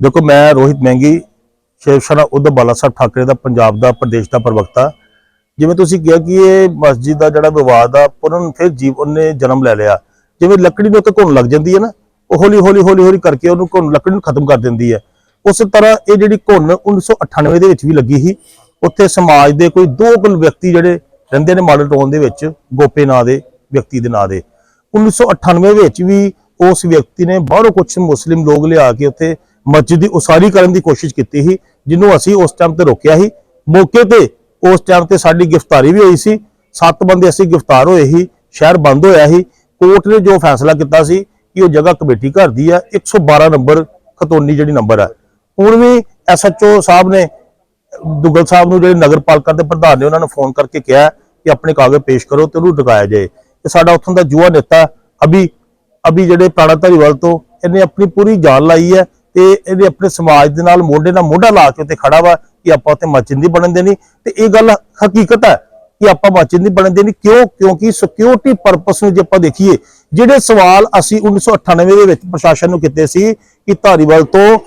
ਦੇਖੋ, ਮੈਂ ਰੋਹਿਤ ਮਹਿੰਗੀ ਸ਼ਿਵ ਸੈਨਾ ਉद्धਵ ਬਾਲਾ ਸਾਹਿਬ ਠਾਕਰੇ ਦਾ ਪੰਜਾਬ ਦਾ ਪ੍ਰਦੇਸ਼ ਦਾ ਪ੍ਰਵਕਤਾ। ਜਿਵੇਂ ਤੁਸੀਂ ਕਿਹਾ ਕਿ ਇਹ ਮਸਜਿਦ ਦਾ ਜਿਹੜਾ ਵਿਵਾਦ ਆ ਪੁਰਨ ਫਿਰ ਜੀਵ, ਉਹਨੇ ਜਨਮ ਲੈ ਲਿਆ। ਜਿਵੇਂ ਲੱਕੜੀ ਨੂੰ ਉੱਤੇ ਘੁਣ ਲੱਗ ਜਾਂਦੀ ਹੈ ਨਾ, ਉਹ ਹੌਲੀ ਹੌਲੀ ਹੌਲੀ ਹੌਲੀ ਕਰਕੇ ਉਹਨੂੰ ਘੁਣ ਲੱਕੜੀ ਨੂੰ ਖਤਮ ਕਰ ਦਿੰਦੀ ਹੈ। ਉਸ ਤਰ੍ਹਾਂ ਇਹ ਜਿਹੜੀ ਘੁਣ 1998 ਦੇ ਵਿੱਚ ਵੀ ਲੱਗੀ ਸੀ, ਉੱਥੇ ਸਮਾਜ ਦੇ ਕੋਈ ਦੋ ਕੁ ਵਿਅਕਤੀ ਜਿਹੜੇ ਰਹਿੰਦੇ ਨੇ ਮਾਡਲ ਟਾਊਨ ਦੇ ਵਿੱਚ, ਗੋਪੇ ਨਾਂ ਦੇ, ਵਿਅਕਤੀ ਦੇ ਨਾਂ ਦੇ। 1998 ਵਿੱਚ ਵੀ ਉਸ ਵਿਅਕਤੀ ਨੇ ਬਾਹਰੋਂ ਕੁਝ ਮੁਸਲਿਮ ਲੋਕ ਲਿਆ ਕੇ ਉੱਥੇ ਮਸਜਿਦ ਦੀ ਉਸਾਰੀ ਕਰਨ ਦੀ ਕੋਸ਼ਿਸ਼ ਕੀਤੀ ਸੀ, ਜਿਹਨੂੰ ਅਸੀਂ ਉਸ ਟਾਈਮ ਤੇ ਰੋਕਿਆ ਸੀ। ਮੌਕੇ ਤੇ ਉਸ ਟਾਈਮ ਤੇ ਸਾਡੀ ਗ੍ਰਿਫਤਾਰੀ ਵੀ ਹੋਈ ਸੀ। ਸੱਤ ਬੰਦੇ ਅਸੀਂ ਗ੍ਰਿਫਤਾਰ ਹੋਏ ਸੀ, ਸ਼ਹਿਰ ਬੰਦ ਹੋਇਆ ਸੀ। ਕੋਰਟ ਨੇ ਜੋ ਫੈਸਲਾ ਕੀਤਾ ਸੀ ਕਿ ਉਹ ਜਗ੍ਹਾ ਕਮੇਟੀ ਘਰ ਦੀ ਆ 112 ਨੰਬਰ ਖਤੋਨੀ ਜਿਹੜੀ ਨੰਬਰ ਹੈ ਹੁਣ ਵੀ ਐਸਐਚਓ ਸਾਹਿਬ ਨੇ, ਦੁੱਗਲ ਸਾਹਿਬ ਨੂੰ ਜਿਹੜੇ ਨਗਰ ਪਾਲਿਕਾ ਦੇ ਪ੍ਰਧਾਨ ਨੇ, ਉਹਨਾਂ ਨੂੰ ਫੋਨ ਕਰਕੇ ਕਿਹਾ ਕਿ ਆਪਣੇ ਕਾਗਜ਼ ਪੇਸ਼ ਕਰੋ ਤੇ ਉਹਨੂੰ ਡਕਾਇਆ ਜਾਏ। ਤੇ ਸਾਡਾ ਉੱਥੋਂ ਦਾ ਜੂਆ ਨੇਤਾ ਅਭੀ ਅਭੀ ਜਿਹੜੇ ਪ੍ਰਾਣਾ ਧਾਰੀਵਾਲ ਤੋਂ, ਇਹਨੇ ਆਪਣੀ ਪੂਰੀ ਜਾਨ ਲਾਈ ਹੈ ਤੇ ਇਹਦੇ ਆਪਣੇ ਸਮਾਜ ਦੇ ਨਾਲ ਮੋਢੇ ਨਾਲ ਮੋਢਾ ਲਾ ਕੇ ਉੱਤੇ ਖੜਾ ਵਾ ਕਿ ਆਪਾਂ ਉੱਥੇ ਮਸਜਿਦ ਨਹੀਂ ਬਣਨ ਦੇਣੀ। ਤੇ ਇਹ ਗੱਲ ਹਕੀਕਤ ਹੈ ਕਿ ਆਪਾਂ ਮਸਜਿਦ ਨਹੀਂ ਬਣਨ ਦੇਣੀ। ਕਿਉਂ? ਕਿਉਂਕਿ ਸਿਕਿਉਰਿਟੀ ਪਰਪਸ ਨੂੰ ਜੇ ਆਪਾਂ ਦੇਖੀਏ, ਜਿਹੜੇ ਸਵਾਲ ਅਸੀਂ 1998 ਦੇ ਵਿੱਚ ਪ੍ਰਸ਼ਾਸਨ ਨੂੰ ਕੀਤੇ ਸੀ ਕਿ ਧਾਰੀਵਾਲ ਤੋਂ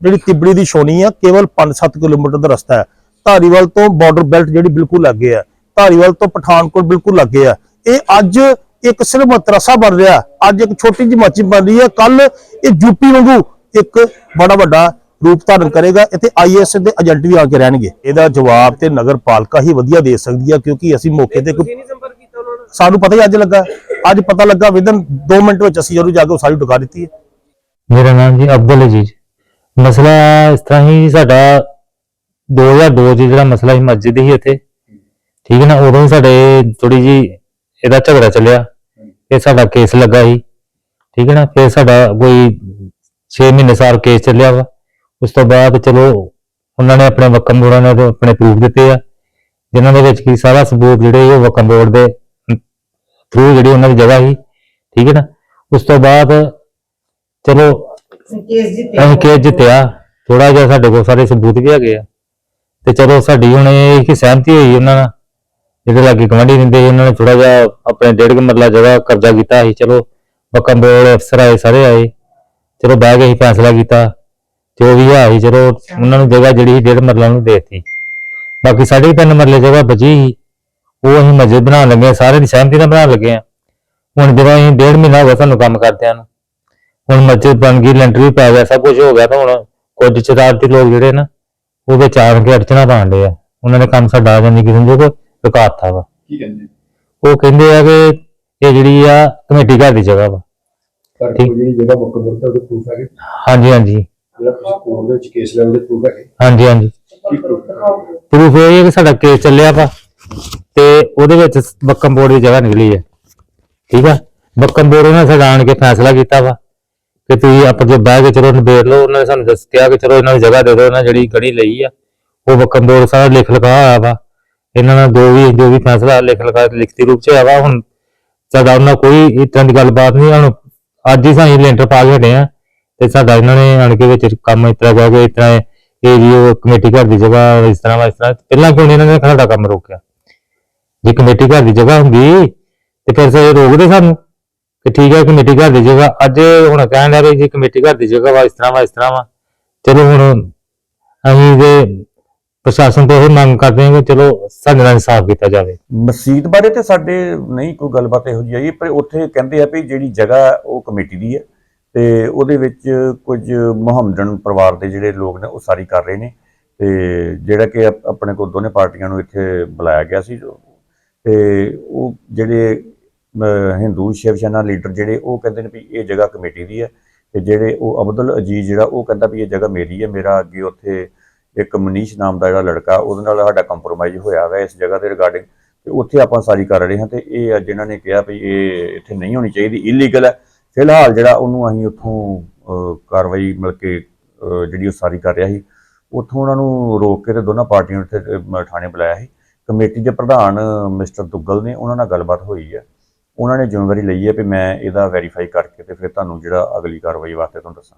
ਜਿਹੜੀ ਤਿਬੜੀ ਦੀ ਛੋਣੀ ਆ, ਕੇਵਲ 5-7 ਕਿਲੋਮੀਟਰ ਦਾ ਰਸਤਾ ਹੈ। ਧਾਰੀਵਾਲ ਤੋਂ ਬਾਰਡਰ ਬੈਲਟ ਜਿਹੜੀ ਬਿਲਕੁਲ ਲੱਗੇ ਆ। ਧਾਰੀਵਾਲ ਤੋਂ ਪਠਾਨਕੋਟ ਬਿਲਕੁਲ ਲੱਗੇ ਆ। ਇਹ ਅੱਜ ਇੱਕ ਸਿਰਫ ਮਤਰਸਾ ਬਣ ਰਿਹਾ। ਅੱਜ ਇੱਕ ਛੋਟੀ ਜਿਹੀ ਮੱਛੀ ਬਣ ਰਹੀ ਹੈ ਕੱਲ ਇਹ ਯੂਪੀ ਵਾਂਗੂ ਇੱਕ ਬੜਾ ਵੱਡਾ ਰੂਪ ਧਾਰਨ ਕਰੇਗਾ। ਇੱਥੇ ਆਈਐਸ ਦੇ ਏਜੰਟ ਵੀ ਆ ਕੇ ਰਹਿਣਗੇ। ਇਹਦਾ ਜਵਾਬ ਤੇ ਨਗਰ ਪਾਲਿਕਾ ਹੀ ਵਧੀਆ ਦੇ ਸਕਦੀ ਆ ਕਿਉਂਕਿ ਅਸੀਂ ਮੌਕੇ ਤੇ ਕੋਈ ਤੁਸੀਂ ਨਹੀਂ ਸੰਪਰਕ ਕੀਤਾ ਉਹਨਾਂ ਨਾਲ? ਸਾਨੂੰ ਪਤਾ ਹੀ ਅੱਜ ਲੱਗਾ। ਅੱਜ ਪਤਾ ਲੱਗਾ ਵਿਦਨ 2 ਮਿੰਟ ਵਿੱਚ ਅਸੀਂ ਜਦੋਂ ਜਾ ਕੇ ਉਸਾਰੀ ਟੁਕਾ ਦਿੱਤੀ ਹੈ। ਮੇਰਾ ਨਾਮ ਜੀ ਅਬਦੁਲ ਅਜੀਜ਼। ਮਸਲਾ ਇਸ ਤਰ੍ਹਾਂ ਹੀ ਸਾਡਾ 2002 ਚ ਜਿਹੜਾ ਮਸਲਾ ਸੀ ਮਸਜਿਦ ਹੀ ਇੱਥੇ। ਠੀਕ ਹੈ ਨਾ? ਉਦੋਂ ਹੀ ਸਾਡੇ ਥੋੜੀ ਜੀ ਇਹਦਾ ਝਗੜਾ ਚੱਲਿਆ। ਇਹ ਸਾਡਾ ਕੇਸ ਲੱਗਾ ਸੀ। ਠੀਕ ਹੈ ਨਾ? ਫਿਰ ਸਾਡਾ ਕੋਈ 6 ਮਹੀਨੇ ਸਾਰ ਕੇਸ ਚੱਲਿਆ ਵਾ। ਉਸ ਤੋਂ ਬਾਅਦ ਚਲੋ ਉਹਨਾਂ ਨੇ ਆਪਣੇ ਵਕਮ ਬੋਰਡਾਂ ਨੇ ਆਪਣੇ ਪ੍ਰੂਫ ਦਿੱਤੇ ਆ। ਜਿਨ੍ਹਾਂ ਦੇ ਵਿੱਚ ਕੀ ਸਾਰਾ ਸਬੂਤ ਜਿਹੜੇ ਉਹ ਵਕਮ ਬੋਰਡ ਦੇ ਥਰੂ ਜਿਹੜੀ ਉਹਨਾਂ ਦੀ ਜਗ੍ਹਾ ਸੀ ਠੀਕ ਹੈ ਨਾ? ਉਸ ਤੋਂ ਬਾਅਦ ਚਲੋ ਕੇਸ ਜਿੱਤਿਆ। ਅਸੀਂ ਕੇਸ ਜਿੱਤਿਆ। ਥੋੜਾ ਜਿਹਾ ਸਾਡੇ ਕੋਲ ਸਾਰੇ ਸਬੂਤ ਵੀ ਹੈਗੇ ਆ। ਤੇ ਚਲੋ ਸਾਡੀ ਹੁਣ ਇਹ ਕਿ ਸਹਿਮਤੀ ਹੋਈ ਉਹਨਾਂ ਨਾਲ। ਜਿਹੜੇ ਲਾਗੇ ਗਵਾਂਢੀ ਸੀ ਉਹਨਾਂ ਨੇ ਥੋੜਾ ਜਿਹਾ ਆਪਣੇ ਡੇਢ ਕੁ ਮਰਲਾ ਜਗ੍ਹਾ ਕਬਜ਼ਾ ਕੀਤਾ ਸੀ। ਚਲੋ ਬਕਮ ਬੋਲ ਅਫਸਰ ਆਏ ਸਾਰੇ ਆਏ। ਚਲੋ ਬਹਿ ਕੇ ਅਸੀਂ ਫੈਸਲਾ ਕੀਤਾ ਜੋ ਵੀ ਹੈ ਸੀ ਚਲੋ ਉਹਨਾਂ ਨੂੰ ਜਗ੍ਹਾ ਜਿਹੜੀ ਸੀ ਡੇਢ ਮਰਲਾ ਨੂੰ ਦੇਤੀ। ਬਾਕੀ ਸਾਢੇ ਕੁ ਤਿੰਨ ਮਰਲੇ ਜਗ੍ਹਾ ਬਚੀ ਸੀ ਉਹ ਅਸੀਂ ਮਸਜਿਦ ਬਣਾਉਣ ਲੱਗੇ ਹਾਂ, ਸਾਰੇ ਦੀ ਸਹਿਮਤੀ ਨਾਲ ਬਣਾਉਣ ਲੱਗੇ ਆ ਹੁਣ ਜਦੋਂ ਅਸੀਂ ਡੇਢ ਮਹੀਨਾ ਹੋ ਗਿਆ ਸਾਨੂੰ ਕੰਮ ਕਰਦਿਆਂ ਨੂੰ ਹੁਣ ਮਸਜਿਦ ਬਣ ਗਈ ਲੈਂਟਰ ਵੀ ਪੈ ਗਿਆ ਸਭ ਕੁਝ ਹੋ ਗਿਆ ਤਾਂ ਹੁਣ ਕੁਝ ਸ਼ਰਾਰਤੀ ਲੋਕ ਜਿਹੜੇ ਨਾ ਉਹ ਵਿੱਚ ਆਣ ਕੇ ਅੜਚਣਾ ਪਾਉਂਦੇ ਆ। ਉਹਨਾਂ ਨੇ ਕੰਮ ਸਾਡਾ ਆ ਜਾਂਦੀ ਕਿਸੇ ਕੋ ਰੁਕਾਤਾ ਵਾ। ਕੀ ਕਹਿੰਦੇ? ਉਹ ਕਹਿੰਦੇ ਆ ਕਿ ਇਹ ਜਿਹੜੀ ਆ ਕਮੇਟੀ ਘਰ ਦੀ ਜਗ੍ਹਾ ਵਾ। ਪਰ ਠੀਕ। ਕੋਈ ਜਿਹੜੀ ਜਗ੍ਹਾ ਬੁੱਕ ਬੁੱਕ ਉਹਦੇ ਪ੍ਰੂਫ ਹੈਗੇ? ਹਾਂਜੀ ਹਾਂਜੀ। ਜਿਹੜਾ ਤੁਸੀਂ ਕੋਰਟ ਦੇ ਵਿੱਚ ਕੇਸ ਲੈਣ ਦੇ ਪ੍ਰੂਫ ਹੈਗੇ? ਹਾਂਜੀ ਹਾਂਜੀ। ਕੀ ਪ੍ਰੂਫ ਪ੍ਰੂਫ ਇਹ ਹੈ ਕਿ ਸਾਡਾ ਕੇਸ ਚੱਲਿਆ ਵਾ ਤੇ ਉਹਦੇ ਵਿੱਚ ਬੱਕਮ ਬੋਰਡ ਦੀ ਜਗ੍ਹਾ ਨਿਕਲੀ ਹੈ। ਠੀਕ ਆ? ਬੱਕਮ ਬੋਰਡ ਨੇ ਸਾਡਾ ਆਣ ਕੇ ਫੈਸਲਾ ਕੀਤਾ ਵਾ ਕਿ ਤੁਸੀਂ ਆਪ ਜੋ ਬਹਿ ਕੇ ਚਲੋ ਨਿਬੇੜ ਲਓ ਉਹਨਾਂ ਨੇ ਸਾਨੂੰ ਦੱਸ ਕਿਹਾ ਕਿ ਚਲੋ ਇਹਨਾਂ ਨੂੰ ਜਗ੍ਹਾ ਦੇ ਦਿਓ ਇਹਨਾਂ ਜਿਹੜੀ ਗੜੀ ਲਈ ਆ ਉਹ ਬੱਕਮ ਬੋਰਡ ਸਾਰਾ ਲਿਖ ਲਿਖਾ ਹੋਇਆ ਵਾ। ਇਹਨਾਂ ਨਾਲ ਜੋ ਵੀ ਜੋ ਵੀ ਫੈਸਲਾ ਲਿਖ ਲਿਖਾ ਲਿਖਤੀ ਰੂਪ ਚ ਹੈਗਾ ਹੁਣ ਸਾਡਾ ਉਹਨਾਂ ਕੋਈ ਇਸ ਤਰ੍ਹਾਂ ਦੀ ਗੱਲਬਾਤ ਨਹੀਂ ਹੁਣ ਅੱਜ ਹੀ ਸਾਨੂੰ ਲੈਂਟਰ ਪਾ ਕੇ ਹਟੇ ਆ ਤੇ ਸਾਡਾ ਇਹਨਾਂ ਨੇ ਆਣ ਕੇ ਵਿੱਚ ਕੰਮ ਇਸ ਤਰ੍ਹਾਂ ਕਹਿ ਕੇ ਇਸ ਤਰ੍ਹਾਂ ਇਹ ਜੀ ਉਹ ਕਮੇਟੀ ਘਰ ਦੀ ਜਗ੍ਹਾ ਇਸ ਤਰ੍ਹਾਂ ਵਾ, ਇਸ ਤਰ੍ਹਾਂ। ਪਹਿਲਾਂ ਕਿਉਂ ਨੀ ਇਹਨਾਂ ਨੇ ਸਾਡਾ ਕੰਮ ਰੋਕਿਆ? ਜੇ ਕਮੇਟੀ ਘਰ ਦੀ ਜਗ੍ਹਾ ਹੁੰਦੀ ਤੇ ਫਿਰ ਸੇ ਰੋਕਦੇ ਸਾਨੂੰ ਕਿ ਠੀਕ ਹੈ ਕਮੇਟੀ ਘਰ ਦੀ ਜਗ੍ਹਾ। ਅੱਜ ਹੁਣ ਕਹਿਣ ਲੱਗੇ ਜੀ ਕਮੇਟੀ ਘਰ ਦੀ ਜਗ੍ਹਾ ਵਾ, ਇਸ ਤਰ੍ਹਾਂ ਵਾ, ਇਸ ਤਰ੍ਹਾਂ ਵਾ। ਚਲੋ ਹੁਣ ਅਸੀਂ ਦੇ ਪ੍ਰਸ਼ਾਸਨ ਤੋਂ ਇਹ ਮੰਗ ਕਰਦੇ ਹਾਂ ਕਿ ਚਲੋ ਸਾਡੇ ਨਾਲ ਇਨਸਾਫ ਕੀਤਾ ਜਾਵੇ। ਮਸਜਿਦ ਬਾਰੇ ਤੇ ਸਾਡੇ ਨਹੀਂ ਕੋਈ ਗੱਲਬਾਤ ਇਹੋ ਜਿਹੀ ਆਈ, ਪਰ ਉੱਥੇ ਕਹਿੰਦੇ ਆ ਵੀ ਜਿਹੜੀ ਜਗ੍ਹਾ ਉਹ ਕਮੇਟੀ ਦੀ ਹੈ ਤੇ ਉਹਦੇ ਵਿੱਚ ਕੁਝ ਮੁਹੰਮਦਨ ਪਰਿਵਾਰ ਦੇ ਜਿਹੜੇ ਲੋਕ ਨੇ ਉਹ ਸਾਰੀ ਕਰ ਰਹੇ ਨੇ ਤੇ ਜਿਹੜਾ ਕਿ ਆਪਣੇ ਕੋਲ ਦੋਨੇ ਪਾਰਟੀਆਂ ਨੂੰ ਇੱਥੇ ਬੁਲਾਇਆ ਗਿਆ ਸੀ। ਤੇ ਉਹ ਜਿਹੜੇ ਹਿੰਦੂ ਸ਼ਿਵ ਸੈਨਾ ਲੀਡਰ ਜਿਹੜੇ ਉਹ ਕਹਿੰਦੇ ਨੇ ਵੀ ਇਹ ਜਗ੍ਹਾ ਕਮੇਟੀ ਦੀ ਹੈ ਤੇ ਜਿਹੜੇ ਉਹ ਅਬਦੁਲ ਅਜੀਜ਼ ਜਿਹੜਾ ਉਹ ਕਹਿੰਦਾ ਵੀ ਇਹ ਜਗ੍ਹਾ ਮੇਰੀ ਹੈ, ਮੇਰਾ ਅੱਗੇ ਉੱਥੇ ਇੱਕ ਮਨੀਸ਼ ਨਾਮ ਦਾ ਜਿਹੜਾ ਲੜਕਾ, ਉਹਦੇ ਨਾਲ ਸਾਡਾ ਕੰਪਰੋਮਾਈਜ਼ ਹੋਇਆ ਹੋਇਆ ਇਸ ਜਗ੍ਹਾ ਦੇ ਰਿਗਾਰਡਿੰਗ ਤੇ ਉੱਥੇ ਆਪਾਂ ਸਾਰੀ ਕਰ ਰਹੇ ਹਾਂ ਤੇ ਇਹ ਅੱਜ ਇਹਨਾਂ ਨੇ ਕਿਹਾ ਵੀ ਇਹ ਇੱਥੇ ਨਹੀਂ ਹੋਣੀ ਚਾਹੀਦੀ ਇਲੀਗਲ ਹੈ। ਫਿਲਹਾਲ ਜਿਹੜਾ ਉਹਨੂੰ ਅਸੀਂ ਉੱਥੋਂ ਕਾਰਵਾਈ ਮਿਲ ਕੇ ਜਿਹੜੀ ਉਹ ਸਾਰੀ ਕਰ ਰਿਹਾ ਸੀ, ਉੱਥੋਂ ਉਹਨਾਂ ਨੂੰ ਰੋਕ ਕੇ ਤੇ ਦੋਨਾਂ ਪਾਰਟੀਆਂ ਨੂੰ ਇੱਥੇ ਥਾਣੇ ਬੁਲਾਇਆ ਸੀ। ਕਮੇਟੀ ਦੇ ਪ੍ਰਧਾਨ ਮਿਸਟਰ ਦੁੱਗਲ ਨੇ ਉਹਨਾਂ ਨਾਲ ਗੱਲਬਾਤ ਹੋਈ ਹੈ। ਉਹਨਾਂ ਨੇ ਜ਼ਿੰਮੇਵਾਰੀ ਲਈ ਹੈ ਵੀ ਮੈਂ ਇਹਦਾ ਵੈਰੀਫਾਈ ਕਰਕੇ ਤੇ ਫਿਰ ਤੁਹਾਨੂੰ ਜਿਹੜਾ ਅਗਲੀ ਕਾਰਵਾਈ ਵਾਸਤੇ ਤੁਹਾਨੂੰ ਦੱਸਾਂ।